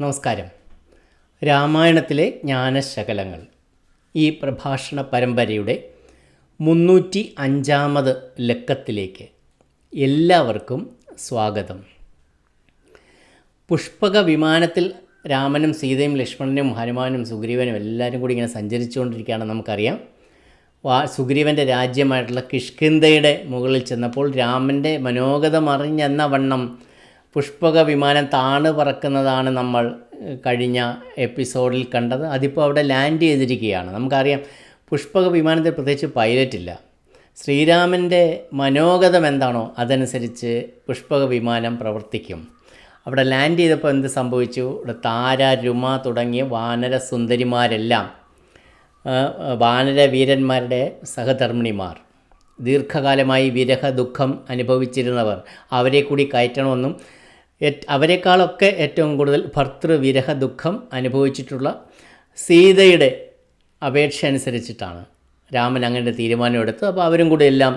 നമസ്കാരം. രാമായണത്തിലെ ജ്ഞാനശകലങ്ങൾ. ഈ പ്രഭാഷണ പരമ്പരയുടെ മുന്നൂറ്റി അഞ്ചാമത് ലക്കത്തിലേക്ക് എല്ലാവർക്കും സ്വാഗതം. പുഷ്പക വിമാനത്തിൽ രാമനും സീതയും ലക്ഷ്മണനും ഹനുമാനും സുഗ്രീവനും എല്ലാവരും കൂടി ഇങ്ങനെ സഞ്ചരിച്ചുകൊണ്ടിരിക്കുകയാണ് നമുക്കറിയാം. വാ സുഗ്രീവന്റെ രാജ്യമായിട്ടുള്ള കിഷ്കിന്ധയുടെ മുകളിൽ ചെന്നപ്പോൾ രാമന്റെ മനോഗതം അറിഞ്ഞെന്ന വണ്ണം പുഷ്പക വിമാനം താണ് പറക്കുന്നതാണ് നമ്മൾ കഴിഞ്ഞ എപ്പിസോഡിൽ കണ്ടത്. അതിപ്പോൾ അവിടെ ലാൻഡ് ചെയ്തിരിക്കുകയാണ്. നമുക്കറിയാം പുഷ്പക വിമാനത്തിൽ പ്രത്യേകിച്ച് പൈലറ്റ് ഇല്ല. ശ്രീരാമന്റെ മനോഗതം എന്താണോ അതനുസരിച്ച് പുഷ്പക വിമാനം പ്രവർത്തിക്കും. അവിടെ ലാൻഡ് ചെയ്തപ്പോൾ എന്ത് സംഭവിച്ചു? ഇവിടെ താര രുമ തുടങ്ങിയ വാനര സുന്ദരിമാരെല്ലാം വാനര വീരന്മാരുടെ സഹധർമ്മിണിമാർ ദീർഘകാലമായി വിരഹ ദുഃഖം അനുഭവിച്ചിരുന്നവർ അവരെ കൂടി കയറ്റണമെന്നും അവരെക്കാളൊക്കെ ഏറ്റവും കൂടുതൽ ഭർത്തൃവിരഹ ദുഃഖം അനുഭവിച്ചിട്ടുള്ള സീതയുടെ അപേക്ഷ അനുസരിച്ചിട്ടാണ് രാമൻ അങ്ങനെ തീരുമാനമെടുത്ത് അപ്പോൾ അവരും കൂടെ എല്ലാം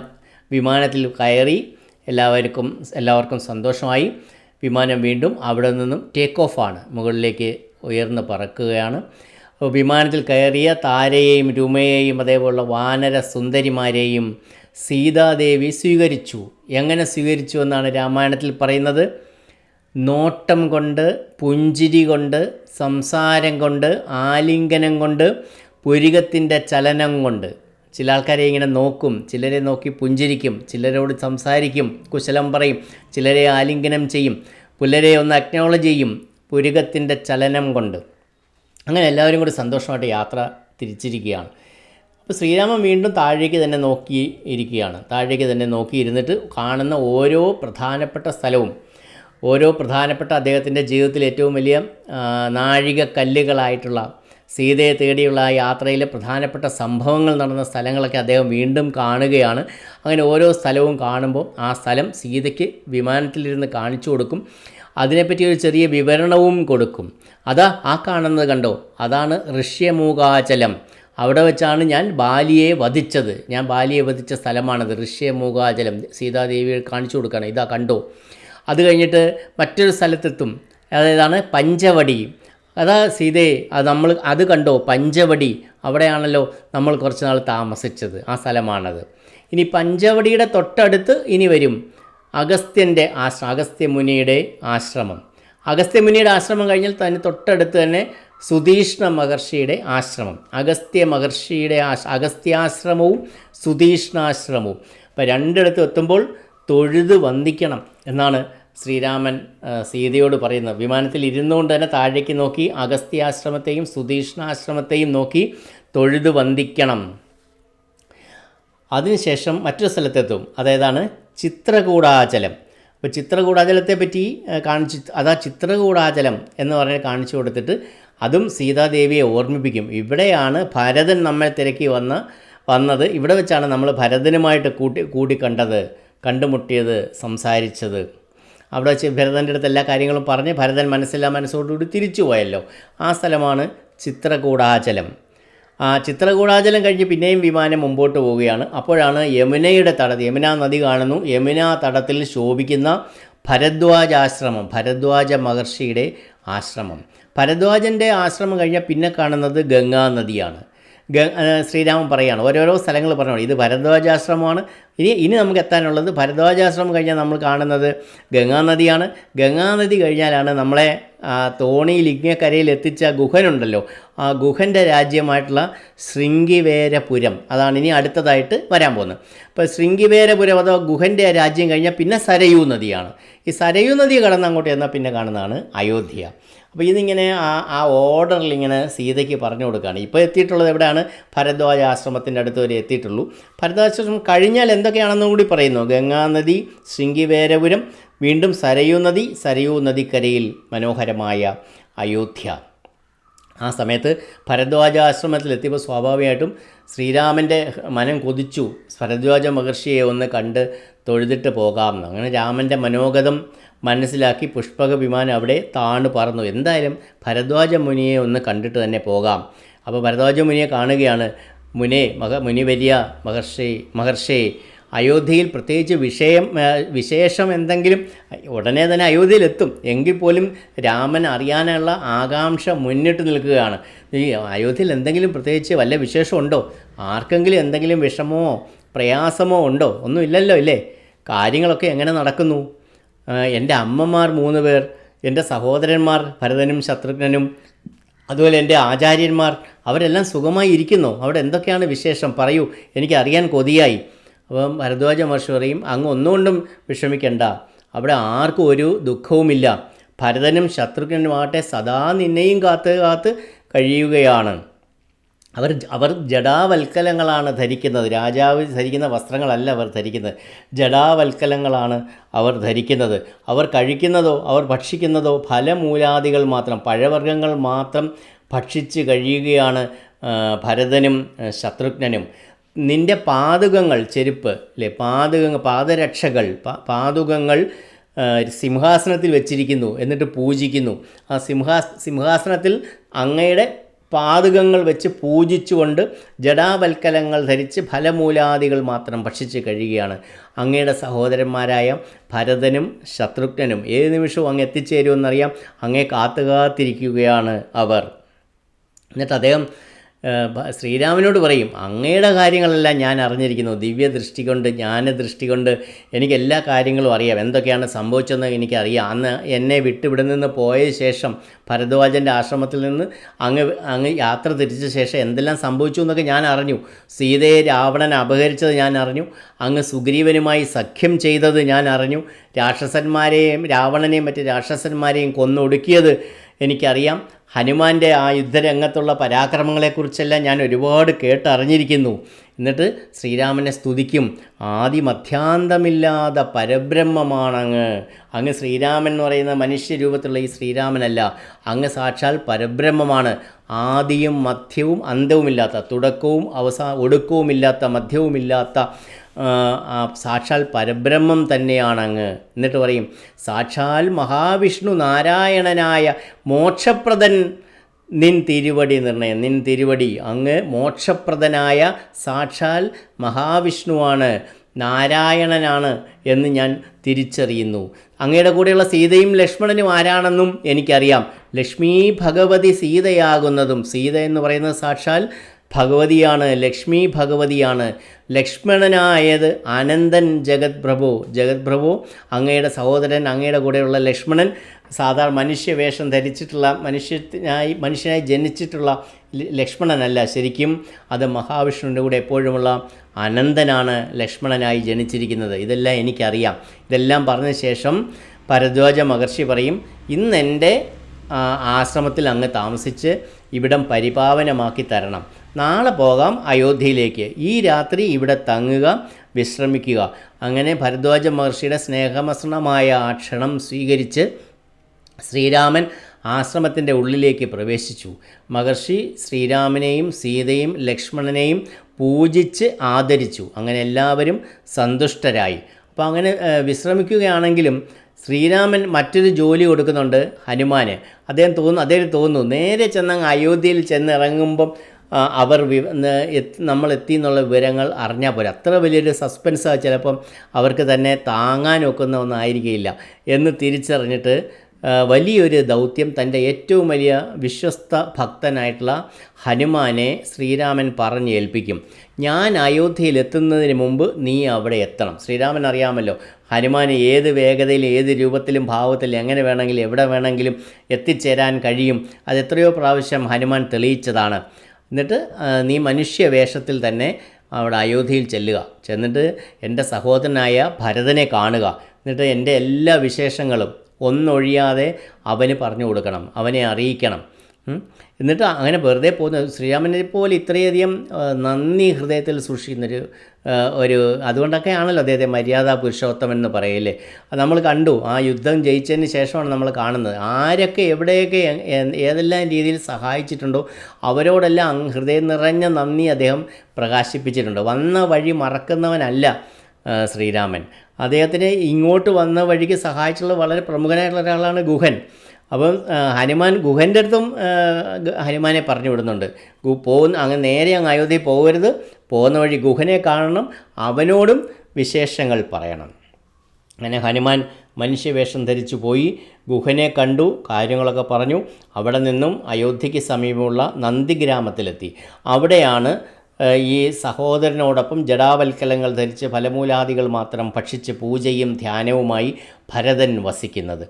വിമാനത്തിൽ കയറി എല്ലാവർക്കും എല്ലാവർക്കും സന്തോഷമായി. വിമാനം വീണ്ടും അവിടെ നിന്നും ടേക്ക് ഓഫാണ് മുകളിലേക്ക് ഉയർന്ന് പറക്കുകയാണ്. അപ്പോൾ വിമാനത്തിൽ കയറിയ താരയെയും രുമയെയും അതേപോലുള്ള വാനര സുന്ദരിമാരെയും സീതാദേവി സ്വീകരിച്ചു. എങ്ങനെ സ്വീകരിച്ചു എന്നാണ് രാമായണത്തിൽ പറയുന്നത്? നോട്ടം കൊണ്ട് പുഞ്ചിരി കൊണ്ട് സംസാരം കൊണ്ട് ആലിംഗനം കൊണ്ട് പുരികത്തിന്റെ ചലനം കൊണ്ട്. ചില ആൾക്കാരെ ഇങ്ങനെ നോക്കും ചിലരെ നോക്കി പുഞ്ചിരിക്കും ചിലരോട് സംസാരിക്കും കുശലം പറയും ചിലരെ ആലിംഗനം ചെയ്യും പുലരെ ഒന്ന് അക്നോളജ് ചെയ്യും പുരികത്തിന്റെ ചലനം കൊണ്ട്. അങ്ങനെ എല്ലാവരും കൂടി സന്തോഷമായിട്ട് യാത്ര തിരിച്ചിരിക്കുകയാണ്. അപ്പോൾ ശ്രീരാമൻ വീണ്ടും താഴേക്ക് തന്നെ നോക്കി ഇരിക്കുകയാണ്. താഴേക്ക് തന്നെ നോക്കി ഇരുന്നിട്ട് കാണുന്ന ഓരോ പ്രധാനപ്പെട്ട സ്ഥലവും ഓരോ പ്രധാനപ്പെട്ട അദ്ദേഹത്തിന്റെ ജീവിതത്തിൽ ഏറ്റവും വലിയ നാഴിക നാഴികക്കല്ലുകളായിട്ടുള്ള സീതയെ തേടിയുള്ള യാത്രയിലെ പ്രധാനപ്പെട്ട സംഭവങ്ങൾ നടന്ന സ്ഥലങ്ങളൊക്കെ അദ്ദേഹം വീണ്ടും കാണുകയാണ്. അങ്ങനെ ഓരോ സ്ഥലവും കാണുമ്പോൾ ആ സ്ഥലം സീതയ്ക്ക് വിമാനത്തിലിരുന്ന് കാണിച്ചു കൊടുക്കും. അതിനെപ്പറ്റി ഒരു ചെറിയ വിവരണവും കൊടുക്കും. അതാ ആ കാണുന്നത് കണ്ടോ? അതാണ് ഋഷ്യമൂകാചലം. അവിടെ വെച്ചാണ് ഞാൻ ബാലിയെ വധിച്ചത്. ഞാൻ ബാലിയെ വധിച്ച സ്ഥലമാണത്. ഋഷ്യമൂകാചലം. സീതാദേവിയെ കാണിച്ചു കൊടുക്കുകയാണ്. ഇതാ കണ്ടോ? അത് കഴിഞ്ഞിട്ട് മറ്റൊരു സ്ഥലത്തെത്തും. അതായതാണ് പഞ്ചവടി. അതാ സീതയെ അത് നമ്മൾ അത് കണ്ടോ? പഞ്ചവടി. അവിടെയാണല്ലോ നമ്മൾ കുറച്ച് നാൾ താമസിച്ചത്. ആ സ്ഥലമാണത്. ഇനി പഞ്ചവടിയുടെ തൊട്ടടുത്ത് ഇനി വരും അഗസ്ത്യന്റെ ആശ്ര അഗസ്ത്യമുനിയുടെ ആശ്രമം. അഗസ്ത്യമുനിയുടെ ആശ്രമം കഴിഞ്ഞാൽ തന്നെ തൊട്ടടുത്ത് തന്നെ സുധീഷ്ണ മഹർഷിയുടെ ആശ്രമം. അഗസ്ത്യ മഹർഷിയുടെ ആശ് അഗസ്ത്യാശ്രമവും സുധീഷ്ണാശ്രമവും. അപ്പോൾ രണ്ടിടത്ത് എത്തുമ്പോൾ തൊഴുത് വന്ദിക്കണം എന്നാണ് ശ്രീരാമൻ സീതയോട് പറയുന്നത്. വിമാനത്തിൽ ഇരുന്നുകൊണ്ട് തന്നെ താഴേക്ക് നോക്കി അഗസ്ത്യാശ്രമത്തെയും സുധീഷ്ണാശ്രമത്തെയും നോക്കി തൊഴുത് വന്ദിക്കണം. അതിനുശേഷം മറ്റൊരു സ്ഥലത്തെത്തും. അതേതാണ് ചിത്രകൂടാചലം. അപ്പോൾ ചിത്രകൂടാചലത്തെ പറ്റി കാണിച്ച് അതാ ചിത്രകൂടാചലം എന്ന് പറഞ്ഞ് കാണിച്ചു കൊടുത്തിട്ട് അതും സീതാദേവിയെ ഓർമ്മിപ്പിക്കും. ഇവിടെയാണ് ഭരതൻ നമ്മെ തിരക്കി വന്ന വന്നത്. ഇവിടെ വെച്ചാണ് നമ്മൾ ഭരതനുമായിട്ട് കൂട്ടി കൂടിക്കണ്ടത്. കണ്ടുമുട്ടിയത് സംസാരിച്ചത്. അവിടെ വെച്ച് ഭരതന്റെ അടുത്ത് എല്ലാ കാര്യങ്ങളും പറഞ്ഞ് ഭരതൻ മനസ്സില്ലാ മനസ്സോടുകൂടി തിരിച്ചു പോയല്ലോ. ആ സ്ഥലമാണ് ചിത്രകൂടാചലം. ആ ചിത്രകൂടാചലം കഴിഞ്ഞ് പിന്നെയും വിമാനം മുമ്പോട്ട് പോവുകയാണ്. അപ്പോഴാണ് യമുനയുടെ തടത്ത് യമുന നദി കാണുന്നു. യമുന തടത്തിൽ ശോഭിക്കുന്ന ഭരദ്വാജാശ്രമം ഭരദ്വാജ മഹർഷിയുടെ ആശ്രമം. ഭരദ്വാജന്റെ ആശ്രമം കഴിഞ്ഞാൽ പിന്നെ കാണുന്നത് ഗംഗാ നദിയാണ്. ശ്രീരാമൻ പറയുകയാണ് ഓരോരോ സ്ഥലങ്ങൾ പറഞ്ഞു ഇത് ഭരദ്വാജാശ്രമമാണ് ഇനി ഇനി നമുക്ക് എത്താനുള്ളത് ഭരദ്വാജാശ്രമം കഴിഞ്ഞാൽ നമ്മൾ കാണുന്നത് ഗംഗാനദിയാണ്. ഗംഗാനദി കഴിഞ്ഞാലാണ് നമ്മളെ തോണി തോണിയിൽ ഇങ്ങക്കരയിൽ എത്തിച്ച ഗുഹനുണ്ടല്ലോ. ആ ഗുഹന്റെ രാജ്യമായിട്ടുള്ള ശൃംഗിവേരപുരം. അതാണ് ഇനി അടുത്തതായിട്ട് വരാൻ പോകുന്നത്. അപ്പോൾ ശൃംഗിവേരപുരം അഥവാ ഗുഹന്റെ രാജ്യം കഴിഞ്ഞാൽ പിന്നെ സരയൂ നദിയാണ്. ഈ സരയൂ നദി കടന്ന് അങ്ങോട്ട് ചെന്നാൽ പിന്നെ കാണുന്നതാണ് അയോധ്യ. അപ്പോൾ ഇതിങ്ങനെ ആ ആ ഓർഡറിൽ ഇങ്ങനെ സീതയ്ക്ക് പറഞ്ഞു കൊടുക്കുകയാണ്. ഇപ്പോൾ എത്തിയിട്ടുള്ളത് എവിടെയാണ്? ഭരദ്വാജ ആശ്രമത്തിന്റെ അടുത്ത് വരെ എത്തിയിട്ടുള്ളൂ. ഭരദ്വാജാശ്രമം കഴിഞ്ഞാൽ എന്തൊക്കെയാണെന്നും കൂടി പറയുന്നു. ഗംഗാനദി ശൃംഗിവേരപുരം വീണ്ടും സരയൂ നദി സരയൂ നദിക്കരയിൽ മനോഹരമായ അയോധ്യ. ആ സമയത്ത് ഭരദ്വാജ ആശ്രമത്തിലെത്തിയപ്പോൾ സ്വാഭാവികമായിട്ടും ശ്രീരാമന്റെ മനം കൊതിച്ചു. ഭരദ്വാജ മഹർഷിയെ ഒന്ന് കണ്ട് തൊഴുതിട്ട് പോകാമെന്ന് അങ്ങനെ രാമന്റെ മനോഗതം മനസ്സിലാക്കി പുഷ്പക വിമാനം അവിടെ താണു പറന്നു. എന്തായാലും ഭരദ്വാജ മുനിയെ ഒന്ന് കണ്ടിട്ട് തന്നെ പോകാം. അപ്പോൾ ഭരദ്വാജ മുനിയെ കാണുകയാണ്. മുനെ മഹ മുനിവര്യ മഹർഷി മഹർഷി അയോധ്യയിൽ പ്രത്യേകിച്ച് വിഷയം വിശേഷം എന്തെങ്കിലും ഉടനെ തന്നെ അയോധ്യയിലെത്തും. എങ്കിൽ പോലും രാമൻ അറിയാനുള്ള ആകാംക്ഷ മുന്നിട്ട് നിൽക്കുകയാണ്. ഈ അയോധ്യയിൽ എന്തെങ്കിലും പ്രത്യേകിച്ച് വല്ല വിശേഷമുണ്ടോ ആർക്കെങ്കിലും എന്തെങ്കിലും വിഷമമോ പ്രയാസമോ ഉണ്ടോ? ഒന്നും ഇല്ലല്ലോ ഇല്ലേ? കാര്യങ്ങളൊക്കെ എങ്ങനെ നടക്കുന്നു? എന്റെ അമ്മമാർ മൂന്ന് പേർ എന്റെ സഹോദരന്മാർ ഭരതനും ശത്രുഘ്നനും അതുപോലെ എന്റെ ആചാര്യന്മാർ അവരെല്ലാം സുഖമായി ഇരിക്കുന്നു അവിടെ എന്തൊക്കെയാണ് വിശേഷം? പറയൂ. എനിക്കറിയാൻ കൊതിയായി. അപ്പം ഭരദ്വാജ മഹർഷി പറയും അങ്ങ് ഒന്നുകൊണ്ടും വിഷമിക്കണ്ട. അവിടെ ആർക്കും ഒരു ദുഃഖവുമില്ല. ഭരതനും ശത്രുഘ്നുമാകട്ടെ സദാ നിന്നെയും കാത്ത് കാത്ത് കഴിയുകയാണ്. അവർ അവർ ജഡാവൽക്കലങ്ങളാണ് ധരിക്കുന്നത്. രാജാവ് ധരിക്കുന്ന വസ്ത്രങ്ങളല്ല അവർ ധരിക്കുന്നത്. ജഡാവൽക്കലങ്ങളാണ് അവർ ധരിക്കുന്നത്. അവർ കഴിക്കുന്നതോ അവർ ഭക്ഷിക്കുന്നതോ ഫലമൂലാദികൾ മാത്രം പഴവർഗങ്ങൾ മാത്രം ഭക്ഷിച്ച് കഴിയുകയാണ് ഭരതനും ശത്രുഘ്നനും. നിന്റെ പാതുകങ്ങൾ ചെരുപ്പ് അല്ലേ പാതുകങ്ങൾ പാദരക്ഷകൾ പാതുകങ്ങൾ സിംഹാസനത്തിൽ വെച്ചിരിക്കുന്നു എന്നിട്ട് പൂജിക്കുന്നു. ആ സിംഹാ സിംഹാസനത്തിൽ അങ്ങയുടെ പാതുകങ്ങൾ വെച്ച് പൂജിച്ചുകൊണ്ട് ജഡാവൽക്കലങ്ങൾ ധരിച്ച് ഫലമൂലാദികൾ മാത്രം ഭക്ഷിച്ച് കഴിയുകയാണ്. അങ്ങയുടെ സഹോദരന്മാരായ ഭരതനും ശത്രുഘ്നനും ഏത് നിമിഷവും അങ്ങ് എത്തിച്ചേരുമെന്നറിയാം അങ്ങേ കാത്തുകാത്തിരിക്കുകയാണ് അവർ. എന്നിട്ട് അദ്ദേഹം ശ്രീരാമനോട് പറയും അങ്ങയുടെ കാര്യങ്ങളെല്ലാം ഞാൻ അറിഞ്ഞിരിക്കുന്നു. ദിവ്യ ദൃഷ്ടി കൊണ്ട് ജ്ഞാനദൃഷ്ടി കൊണ്ട് എനിക്ക് എല്ലാ കാര്യങ്ങളും അറിയാം. എന്തൊക്കെയാണ് സംഭവിച്ചതെന്ന് എനിക്കറിയാം. അന്ന് എന്നെ വിട്ടിവിടെ നിന്ന് പോയ ശേഷം ഭരദ്വാജന്റെ ആശ്രമത്തിൽ നിന്ന് അങ്ങ് അങ്ങ് യാത്ര തിരിച്ച ശേഷം എന്തെല്ലാം സംഭവിച്ചു എന്നൊക്കെ ഞാൻ അറിഞ്ഞു. സീതയെ രാവണൻ അപഹരിച്ചത് ഞാൻ അറിഞ്ഞു. അങ്ങ് സുഗ്രീവനുമായി സഖ്യം ചെയ്തത് ഞാൻ അറിഞ്ഞു. രാക്ഷസന്മാരെയും രാവണനെയും മറ്റ് രാക്ഷസന്മാരെയും കൊന്നൊടുക്കിയത് എനിക്കറിയാം. ഹനുമാന്റെ ആ യുദ്ധരംഗത്തുള്ള പരാക്രമങ്ങളെക്കുറിച്ചെല്ലാം ഞാൻ ഒരുപാട് കേട്ടറിഞ്ഞിരിക്കുന്നു. എന്നിട്ട് ശ്രീരാമനെ സ്തുതിക്കും. ആദിമധ്യാന്തമില്ലാത്ത പരബ്രഹ്മമാണങ്ങ്. അങ്ങ് ശ്രീരാമൻ എന്ന് പറയുന്ന മനുഷ്യരൂപത്തിലുള്ള ഈ ശ്രീരാമനല്ല. അങ്ങ് സാക്ഷാൽ പരബ്രഹ്മമാണ്. ആദിയും മധ്യവും അന്തവുമില്ലാത്ത തുടക്കവും അവസാ ഒടുക്കവുമില്ലാത്ത മധ്യവുമില്ലാത്ത സാക്ഷാൽ പരബ്രഹ്മം തന്നെയാണ് അങ്ങ് എന്നിട്ട് പറയും സാക്ഷാൽ മഹാവിഷ്ണു നാരായണനായ മോക്ഷപ്രദൻ നിൻ തിരുവടി നിർണയം. നിൻ തിരുവടി അങ്ങ് മോക്ഷപ്രദനായ സാക്ഷാൽ മഹാവിഷ്ണുവാണ് നാരായണനാണ് എന്ന് ഞാൻ തിരിച്ചറിയുന്നു. അങ്ങയുടെ കൂടെയുള്ള സീതയും ലക്ഷ്മണനും ആരാണെന്നും എനിക്കറിയാം. ലക്ഷ്മി ഭഗവതി സീതയാകുന്നതും സീത എന്ന് പറയുന്നത് സാക്ഷാൽ ഭഗവതിയാണ് ലക്ഷ്മി ഭഗവതിയാണ്. ലക്ഷ്മണനായത് അനന്തൻ ജഗത് പ്രഭു ജഗത് പ്രഭു അങ്ങയുടെ സഹോദരൻ അങ്ങയുടെ കൂടെയുള്ള ലക്ഷ്മണൻ. സാധാരണ മനുഷ്യവേഷം ധരിച്ചിട്ടുള്ള മനുഷ്യനായി മനുഷ്യനായി ജനിച്ചിട്ടുള്ള ലക്ഷ്മണനല്ല ശരിക്കും. അത് മഹാവിഷ്ണുവിന്റെ കൂടെ എപ്പോഴുമുള്ള അനന്തനാണ് ലക്ഷ്മണനായി ജനിച്ചിരിക്കുന്നത്. ഇതെല്ലാം എനിക്കറിയാം. ഇതെല്ലാം പറഞ്ഞ ശേഷം ഭരദ്വാജ മഹർഷി പറയും ഇന്ന് എന്റെ ആ, ആശ്രമത്തിൽ അങ്ങ് താമസിച്ച് ഇവിടം പരിപാവനമാക്കി തരണം. നാളെ പോകാം അയോധ്യയിലേക്ക്. ഈ രാത്രി ഇവിടെ തങ്ങുക വിശ്രമിക്കുക. അങ്ങനെ ഭരദ്വാജ മഹർഷിയുടെ സ്നേഹമസൃണമായ ആ ക്ഷണം സ്വീകരിച്ച് ശ്രീരാമൻ ആശ്രമത്തിന്റെ ഉള്ളിലേക്ക് പ്രവേശിച്ചു. മഹർഷി ശ്രീരാമനെയും സീതയും ലക്ഷ്മണനെയും പൂജിച്ച് ആദരിച്ചു. അങ്ങനെ എല്ലാവരും സന്തുഷ്ടരായി. അപ്പോൾ അങ്ങനെ വിശ്രമിക്കുകയാണെങ്കിലും ശ്രീരാമൻ മറ്റൊരു ജോലി കൊടുക്കുന്നുണ്ട് ഹനുമാന്. അദ്ദേഹം തോന്നുന്നു അദ്ദേഹം തോന്നുന്നു നേരെ ചെന്നങ്ങ് അയോധ്യയിൽ ചെന്നിറങ്ങുമ്പം അവർ നമ്മൾ എത്തി എന്നുള്ള വിവരങ്ങൾ അറിഞ്ഞാൽ പോലെ അത്ര വലിയൊരു സസ്പെൻസ് ചിലപ്പം അവർക്ക് തന്നെ താങ്ങാൻ ഒക്കുന്ന ഒന്നായിരിക്കില്ല എന്ന് തിരിച്ചറിഞ്ഞിട്ട് വലിയൊരു ദൗത്യം തന്റെ ഏറ്റവും വലിയ വിശ്വസ്ത ഭക്തനായിട്ടുള്ള ഹനുമാനെ ശ്രീരാമൻ പറഞ്ഞ് ഏൽപ്പിക്കും. ഞാൻ അയോധ്യയിലെത്തുന്നതിന് മുമ്പ് നീ അവിടെ എത്തണം. ശ്രീരാമൻ അറിയാമല്ലോ ഹനുമാൻ ഏത് വേഗതയിൽ ഏത് രൂപത്തിലും ഭാവത്തിൽ എങ്ങനെ വേണമെങ്കിലും എവിടെ വേണമെങ്കിലും എത്തിച്ചേരാൻ കഴിയും. അത് എത്രയോ പ്രാവശ്യം ഹനുമാൻ തെളിയിച്ചതാണ്. എന്നിട്ട് നീ മനുഷ്യ വേഷത്തിൽ തന്നെ അവിടെ അയോധ്യയിൽ ചെല്ലുക. ചെന്നിട്ട് എന്റെ സഹോദരനായ ഭരതനെ കാണുക. എന്നിട്ട് എന്റെ എല്ലാ വിശേഷങ്ങളും ഒന്നൊഴിയാതെ അവന് പറഞ്ഞു കൊടുക്കണം അവനെ അറിയിക്കണം. എന്നിട്ട് അങ്ങനെ വെറുതെ പോകുന്ന ശ്രീരാമനെ പോലെ ഇത്രയധികം നന്ദി ഹൃദയത്തിൽ സൂക്ഷിക്കുന്നൊരു ഒരു അതുകൊണ്ടൊക്കെ ആണല്ലോ അദ്ദേഹത്തെ മര്യാദ പുരുഷോത്തമൻ എന്ന് പറയല്ലേ നമ്മൾ കണ്ടു ആ യുദ്ധം ജയിച്ചതിന് ശേഷമാണ് നമ്മൾ കാണുന്നത്. ആരൊക്കെ എവിടെയൊക്കെ ഏതെല്ലാം രീതിയിൽ സഹായിച്ചിട്ടുണ്ടോ അവരോടെല്ലാം ഹൃദയം നിറഞ്ഞ നന്ദി അദ്ദേഹം പ്രകാശിപ്പിച്ചിട്ടുണ്ട്. വന്ന വഴി മറക്കുന്നവനല്ല ശ്രീരാമൻ. അദ്ദേഹത്തിന് ഇങ്ങോട്ട് വന്ന വഴിക്ക് സഹായിച്ചിട്ടുള്ള വളരെ പ്രമുഖനായിട്ടുള്ള ഒരാളാണ് ഗുഹൻ. അപ്പം ഹനുമാൻ ഗുഹന്റെ അടുത്തും ഹനുമാനെ പറഞ്ഞു വിടുന്നുണ്ട്. ഗു പോകുന്ന അങ്ങ് നേരെ അങ്ങ് അയോധ്യയിൽ പോകരുത്. പോകുന്ന വഴി ഗുഹനെ കാണണം. അവനോടും വിശേഷങ്ങൾ പറയണം. അങ്ങനെ ഹനുമാൻ മനുഷ്യവേഷം ധരിച്ചു പോയി. ഗുഹനെ കണ്ടു കാര്യങ്ങളൊക്കെ പറഞ്ഞു. അവിടെ നിന്നും അയോധ്യയ്ക്ക് സമീപമുള്ള നന്ദി ഗ്രാമത്തിലെത്തി അവിടെയാണ് ഈ സഹോദരനോടൊപ്പം ജടാവൽക്കലങ്ങൾ ധരിച്ച് ഫലമൂലാദികൾ മാത്രം ഭക്ഷിച്ച് പൂജയും ധ്യാനവുമായി ഭരതൻ വസിക്കുന്നത്.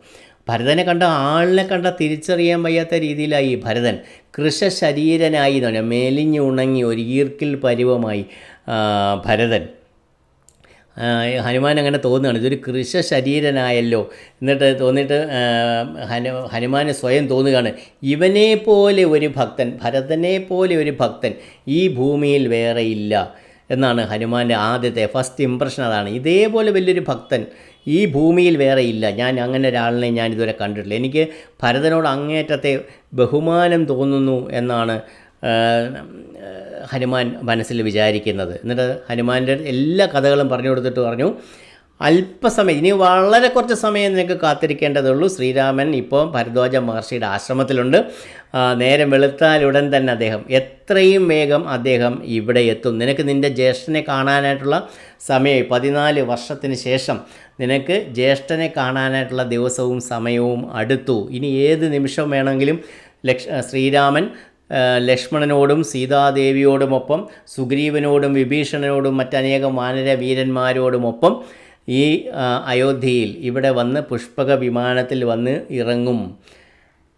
ഭരതനെ കണ്ട ആളിനെ കണ്ട തിരിച്ചറിയാൻ വയ്യാത്ത രീതിയിലായി ഭരതൻ കൃഷശരീരനായി എന്ന് പറഞ്ഞാൽ മെലിഞ്ഞുണങ്ങി ഒരു ഈർക്കിൽ പരുവമായി ഭരതൻ. ഹനുമാൻ അങ്ങനെ തോന്നുകയാണ്. ഇതൊരു കൃഷ ശരീരനായല്ലോ എന്നിട്ട് തോന്നിയിട്ട് ഹനു ഹനുമാന് സ്വയം തോന്നുകയാണ്. ഇവനെ പോലെ ഒരു ഭക്തൻ ഭരതനെ പോലെ ഒരു ഭക്തൻ ഈ ഭൂമിയിൽ വേറെയില്ല എന്നാണ് ഹനുമാന്റെ ആദ്യത്തെ ഫസ്റ്റ് ഇമ്പ്രഷൻ അതാണ് ഇതേപോലെ വലിയൊരു ഭക്തൻ ഈ ഭൂമിയിൽ വേറെ ഇല്ല. ഞാൻ അങ്ങനെ ഒരാളിനെ ഞാൻ ഇതുവരെ കണ്ടിട്ടില്ല. എനിക്ക് ഭരതനോട് അങ്ങേറ്റത്തെ ബഹുമാനം തോന്നുന്നു എന്നാണ് ഹനുമാൻ മനസ്സിൽ വിചാരിക്കുന്നത്. എന്നിട്ട് ഹനുമാന്റെ എല്ലാ കഥകളും പറഞ്ഞു കൊടുത്തിട്ട് പറഞ്ഞു അല്പസമയം ഇനി വളരെ കുറച്ച് സമയം നിനക്ക് കാത്തിരിക്കേണ്ടതുള്ളൂ. ശ്രീരാമൻ ഇപ്പോൾ ഭരദ്വാജ മഹർഷിയുടെ ആശ്രമത്തിലുണ്ട്. നേരം നേരം വെളുത്താലുടൻ തന്നെ അദ്ദേഹം എത്രയും വേഗം അദ്ദേഹം ഇവിടെ എത്തും. നിനക്ക് നിന്റെ ജ്യേഷ്ഠനെ കാണാനായിട്ടുള്ള സമയം പതിനാല് വർഷത്തിന് ശേഷം നിനക്ക് ജ്യേഷ്ഠനെ കാണാനായിട്ടുള്ള ദിവസവും സമയവും അടുത്തു. ഇനി ഏത് നിമിഷം വേണമെങ്കിലും ലക്ഷ ശ്രീരാമൻ ലക്ഷ്മണനോടും സീതാദേവിയോടുമൊപ്പം സുഗ്രീവനോടും വിഭീഷണനോടും മറ്റനേകം വാനര വീരന്മാരോടുമൊപ്പം ഈ അയോധ്യയിൽ ഇവിടെ വന്ന് പുഷ്പക വിമാനത്തിൽ വന്ന് ഇറങ്ങും.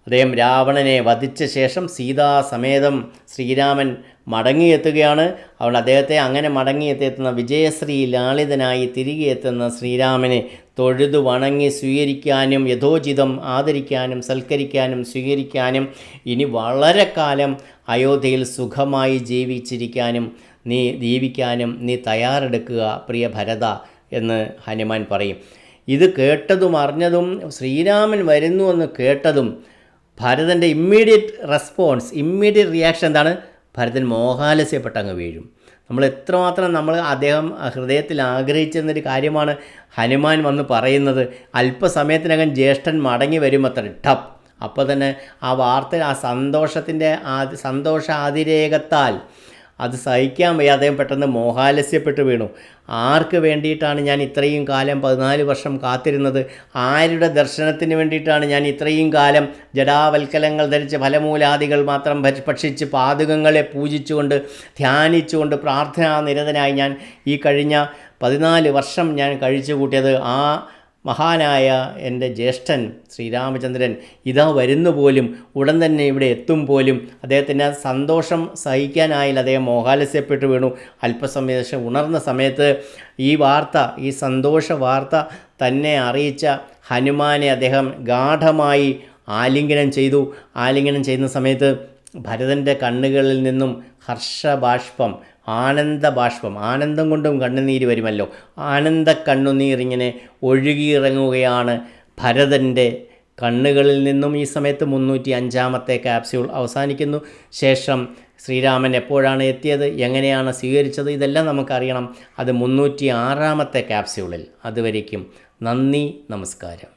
അദ്ദേഹം രാവണനെ വധിച്ച ശേഷം സീതാസമേതം ശ്രീരാമൻ മടങ്ങിയെത്തുകയാണ്. അവൾ അദ്ദേഹത്തെ അങ്ങനെ മടങ്ങിയെത്തിയെത്തുന്ന വിജയശ്രീ ലാളിതനായി തിരികെ എത്തുന്ന ശ്രീരാമനെ തൊഴുതു വണങ്ങി സ്വീകരിക്കാനും യഥോചിതം ആദരിക്കാനും സൽക്കരിക്കാനും സ്വീകരിക്കാനും ഇനി വളരെ കാലം അയോധ്യയിൽ സുഖമായി ജീവിച്ചിരിക്കാനും നീ ജീവിക്കാനും നീ തയ്യാറെടുക്കുക പ്രിയ ഭരത എന്ന് ഹനുമാൻ പറയും. ഇത് കേട്ടതും അറിഞ്ഞതും ശ്രീരാമൻ വരുന്നു എന്ന് കേട്ടതും ഭരതന്റെ ഇമ്മീഡിയറ്റ് റെസ്പോൺസ് ഇമ്മീഡിയറ്റ് റിയാക്ഷൻ എന്താണ്? ഭരതൻ മോഹാലസ്യപ്പെട്ടങ്ങ് വീഴും. നമ്മൾ എത്രമാത്രം നമ്മൾ അദ്ദേഹം ഹൃദയത്തിൽ ആഗ്രഹിച്ചിരുന്നൊരു കാര്യമാണ് ഹനുമാൻ വന്ന് പറയുന്നത്. അല്പസമയത്തിനകം ജ്യേഷ്ഠൻ മടങ്ങി വരുമത്ര ടപ്പ് അപ്പോൾ തന്നെ ആ വാർത്ത ആ സന്തോഷത്തിന്റെ ആ സന്തോഷ അതിരേകത്താൽ അത് സഹിക്കാൻ വയ്യ. അദ്ദേഹം പെട്ടെന്ന് മോഹാലസ്യപ്പെട്ട് വീണു. ആർക്ക് വേണ്ടിയിട്ടാണ് ഞാൻ ഇത്രയും കാലം പതിനാല് വർഷം കാത്തിരുന്നത്? ആരുടെ ദർശനത്തിന് വേണ്ടിയിട്ടാണ് ഞാൻ ഇത്രയും കാലം ജടാവൽക്കലങ്ങൾ ധരിച്ച് ഫലമൂലാദികൾ മാത്രം ഭക്ഷ- ഭക്ഷിച്ച് പാതകങ്ങളെ പൂജിച്ചുകൊണ്ട് ധ്യാനിച്ചുകൊണ്ട് പ്രാർത്ഥനാ നിരതനായി ഞാൻ ഈ കഴിഞ്ഞ പതിനാല് വർഷം ഞാൻ കഴിച്ചു കൂട്ടിയത് ആ മഹാനായ എന്റെ ജ്യേഷ്ഠൻ ശ്രീരാമചന്ദ്രൻ ഇതാ വരുന്നു പോലും ഉടൻ തന്നെ ഇവിടെ എത്തും പോലും. അദ്ദേഹത്തിന് സന്തോഷം സഹിക്കാനായില്ല. അദ്ദേഹം മോഹാലസ്യപ്പെട്ട് വീണു. അല്പസമയ ഉണർന്ന സമയത്ത് ഈ വാർത്ത ഈ സന്തോഷ വാർത്ത തന്നെ അറിയിച്ച ഹനുമാനെ അദ്ദേഹം ഗാഠമായി ആലിംഗനം ചെയ്തു. ആലിംഗനം ചെയ്യുന്ന സമയത്ത് ഭരതന്റെ കണ്ണുകളിൽ നിന്നും ഹർഷബാഷ്പം ആനന്ദ ബാഷ്പം ആനന്ദം കൊണ്ടും കണ്ണുനീര് വരുമല്ലോ. ആനന്ദ കണ്ണുനീരിങ്ങനെ ഒഴുകിയിറങ്ങുകയാണ് ഭരതന്റെ കണ്ണുകളിൽ നിന്നും ഈ സമയത്ത് മുന്നൂറ്റി അഞ്ചാമത്തെ ക്യാപ്സ്യൂൾ അവസാനിക്കുന്നു. ശേഷം ശ്രീരാമൻ എപ്പോഴാണ് എത്തിയത് എങ്ങനെയാണ് സ്വീകരിച്ചത് ഇതെല്ലാം നമുക്കറിയണം. അത് മുന്നൂറ്റി ആറാമത്തെ ക്യാപ്സ്യൂളിൽ അതുവരേക്കും നന്ദി നമസ്കാരം.